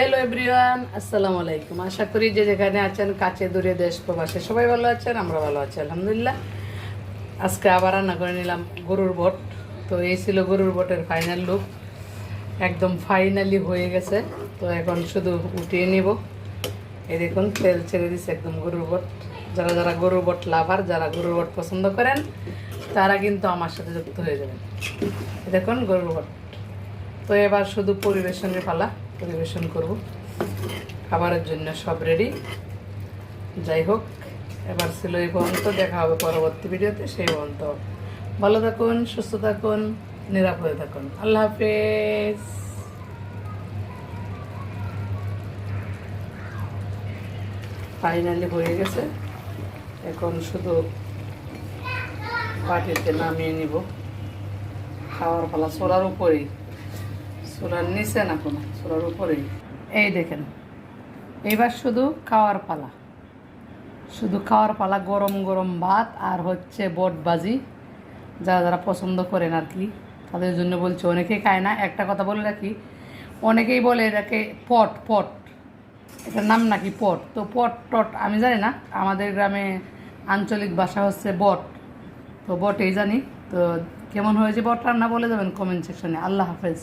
Hello everyone আসসালামু আলাইকুম আশা করি যে যেখানে আছেন, কাছে, দূরে, দেশ, প্রবাসে সবাই ভালো আছেন, আমরা ভালো আছি, আলহামদুলিল্লাহ। আজকে আবার রান্না করে নিলাম গরুর বট। তো এই ছিল গরুর বটের ফাইনাল লুক একদম ফাইনালি হয়ে গেছে। তো এখন শুধু উঠিয়ে নিব। এই দেখুন, তেল ছেড়ে দিছে একদম গরুর বট। যারা যারা গরুর বট লাভার, যারা গরুর বট পছন্দ করেন, তারা কিন্তু আমার সাথে যুক্ত হয়ে যাবেন। দেখুন, গরুর বট। তো এবার শুধু পরিবেশনের পালা। পরিবেশন করব। খাবারের জন্য সব রেডি যাই হোক, এবার ছিল এই পর্যন্ত। দেখা হবে পরবর্তী ভিডিওতে, সেই পর্যন্ত। ভালো থাকুন, সুস্থ থাকুন, নিরাপদে থাকুন। আল্লাহ হাফেজ। ফাইনালি হয়ে গেছে। এখন শুধু বাটিতে নামিয়ে নিব। খাওয়ার পালা সোলার উপরেই। সোলার নিচে না কোনো সোলার উপরেই এই দেখেন, এইবার শুধু খাওয়ার পালা। শুধু খাওয়ার পালা, গরম গরম ভাত আর হচ্ছে বটবাজি। যারা যারা পছন্দ করেন আর কি, তাদের জন্য বলছে, অনেকেই খায় না। একটা কথা বলে রাখি, অনেকেই বলে এটাকে পট পট। এটার নাম নাকি পট? তো পট, টট আমি জানি না। আমাদের গ্রামে আঞ্চলিক ভাষা হচ্ছে বট। তো বটেই জানি। তো কেমন হয়েছে বট রান্না বলে যাবেন কমেন্ট সেকশনে। আল্লাহ হাফেজ।